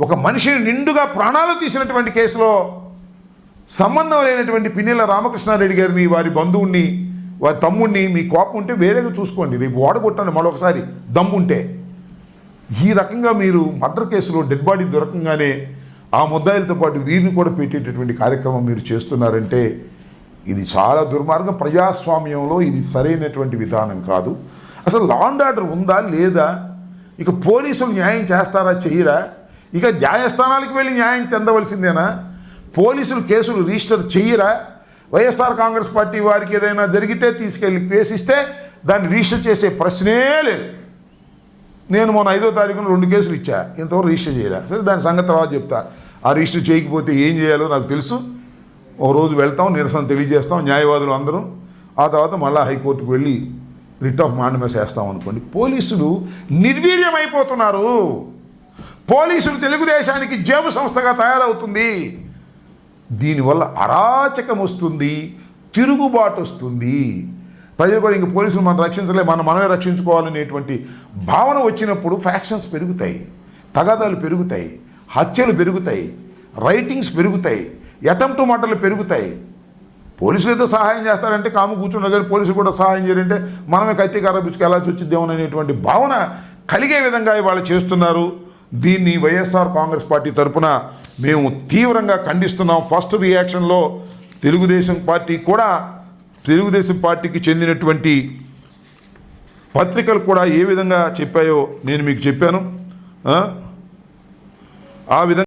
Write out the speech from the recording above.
ఒక మనిషిని నిండుగా ప్రాణాలు తీసినటువంటి కేసులో సంబంధం లేనటువంటి పిన్నెల రామకృష్ణారెడ్డి గారిని వారి బంధువుణ్ణి వారి తమ్ముణ్ణి మీ కోపం ఉంటే వేరేగా చూసుకోండి. రేపు ఓడగొట్టండి మరొకసారి. దమ్ముంటే. ఈ రకంగా మీరు మర్డర్ కేసులో డెడ్ బాడీ దొరకంగానే ఆ ముద్దాయిలతో పాటు వీరిని కూడా పెట్టేటటువంటి కార్యక్రమం మీరు చేస్తున్నారంటే ఇది చాలా దుర్మార్గం. ప్రజాస్వామ్యంలో ఇది సరైనటువంటి విధానం కాదు. అసలు లా అండ్ ఆర్డర్ ఉందా లేదా? ఇక పోలీసులు న్యాయం చేస్తారా చెయ్యరా ఇక న్యాయస్థానాలకు వెళ్ళి న్యాయం చెందవలసిందేనా? పోలీసులు కేసులు రిజిస్టర్ చెయ్యరా? వైఎస్ఆర్ కాంగ్రెస్ పార్టీ వారికి ఏదైనా జరిగితే తీసుకెళ్ళి కేసు దాన్ని రిజిస్టర్ చేసే ప్రశ్నే లేదు. నేను మొన్న ఐదో తారీఖున రెండు కేసులు ఇచ్చా. ఇంతవరకు రిజిస్టర్ చేయరా సరే దాని సంగతి తర్వాత చెప్తా. ఆ రిజిస్టర్ చేయకపోతే ఏం చేయాలో నాకు తెలుసు. ఒక రోజు వెళ్తాం నిరసన తెలియజేస్తాం న్యాయవాదులు అందరం. ఆ తర్వాత మళ్ళీ హైకోర్టుకు వెళ్ళి రిట్ ఆఫ్ మాండమే చేస్తాం అనుకోండి. పోలీసులు నిర్వీర్యమైపోతున్నారు. పోలీసులు తెలుగుదేశానికి జేబు సంస్థగా తయారవుతుంది. దీనివల్ల అరాచకం వస్తుంది తిరుగుబాటు వస్తుంది. ప్రజలు కూడా ఇంక పోలీసులు మనం రక్షించలే మనం మనమే రక్షించుకోవాలనేటువంటి భావన వచ్చినప్పుడు ఫ్యాక్షన్స్ పెరుగుతాయి తగాదాలు పెరుగుతాయి హత్యలు పెరుగుతాయి రైటింగ్స్ పెరుగుతాయి అటెంప్ట్ మాటలు పెరుగుతాయి. పోలీసులు ఏదో సహాయం చేస్తారంటే కాము కూర్చున్నారు కానీ పోలీసులు కూడా సహాయం చేయాలంటే మనమే కత్తి కర్రబిచ్చుకు వెళ్ళాల్సి వచ్చిద్దేమో అనేటువంటి భావన కలిగే విధంగా ఇవాళ చేస్తున్నారు. దీన్ని వైఎస్ఆర్ కాంగ్రెస్ పార్టీ తరపున మేము తీవ్రంగా ఖండిస్తున్నాం ఫస్ట్ రియాక్షన్లో తెలుగుదేశం పార్టీ కూడా తెలుగుదేశం పార్టీకి చెందినటువంటి పత్రికలు కూడా ఏ విధంగా చెప్పాయో నేను మీకు చెప్పాను ఆ? ఆ విధంగా